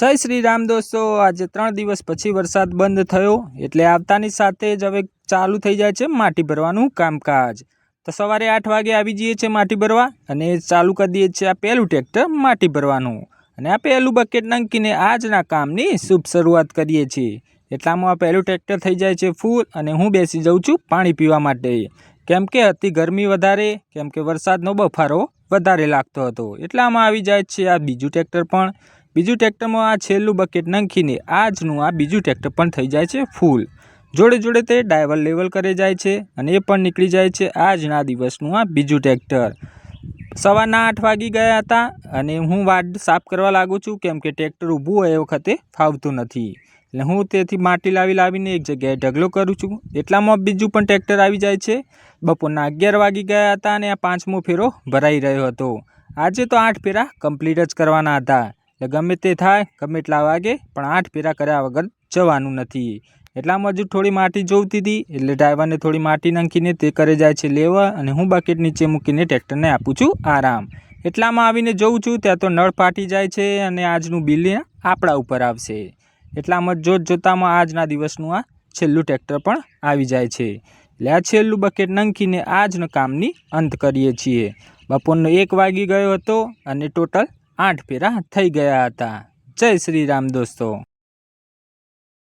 જય શ્રી રામ દોસ્તો, આજે ત્રણ દિવસ પછી વરસાદ બંધ થયો, એટલે આવતાની સાથે જ હવે ચાલુ થઈ જાય છે માટી ભરવાનું કામકાજ. તો સવારે આઠ વાગે આવી જઈએ છીએ માટી ભરવા અને ચાલુ કરી દઈએ છીએ આ પહેલું ટ્રેક્ટર માટી ભરવાનું. અને આ પહેલું બકેટ નંકીને આજના કામની શુભ શરૂઆત કરીએ છીએ. એટલામાં આ પહેલું ટ્રેક્ટર થઈ જાય છે ફૂલ અને હું બેસી જાઉં છું પાણી પીવા માટે. કેમ કે હતી ગરમી વધારે, કેમ કે વરસાદનો બફારો વધારે લાગતો હતો. એટલામાં આવી જાય છે આ બીજું ટ્રેક્ટર પણ. બીજું ટ્રેક્ટરમાં આ છેલ્લું બકેટ નાખીને આજનું આ બીજું ટ્રેક્ટર પણ થઈ જાય છે ફૂલ. જોડે જોડે તે ડાયવર લેવલ કરે જાય છે અને એ પણ નીકળી જાય છે આજના દિવસનું આ બીજું ટ્રેક્ટર. સવારના આઠ વાગી ગયા હતા અને હું વાડ સાફ કરવા લાગુ છું કેમ કે ટ્રેક્ટર ઊભું હોય એ વખતે ફાવતું નથી. એટલે હું તેથી માટી લાવી લાવીને એક જગ્યાએ ઢગલો કરું છું. એટલામાં બીજું પણ ટ્રેક્ટર આવી જાય છે. બપોરના અગિયાર વાગી ગયા હતા અને આ પાંચમો ફેરો ભરાઈ રહ્યો હતો. આજે તો આઠ ફેરા કમ્પ્લીટ જ કરવાના હતા. એટલે ગમે તે થાય, ગમે એટલા વાગે, પણ આઠ ફેરા કર્યા વગર જવાનું નથી. એટલામાં હજુ થોડી માટી જોઈતી હતી, એટલે ડ્રાઈવરને થોડી માટી નાખીને તે કરે જાય છે લેવા અને હું બકેટ નીચે મૂકીને ટ્રેક્ટરને આપું છું આરામ. એટલામાં આવીને જોઉં છું, ત્યાં તો નળ ફાટી જાય છે અને આજનું બિલ આપણા ઉપર આવશે. એટલામાં જોત જોતામાં આજના દિવસનું આ છેલ્લું ટ્રેક્ટર પણ આવી જાય છે. એટલે આ છેલ્લું બકેટ નંખીને આજના કામની અંત કરીએ છીએ. બપોરનો એક વાગી ગયો હતો અને ટોટલ આઠ ફેરા થઈ ગયા હતા. જય શ્રી રામ દોસ્તો.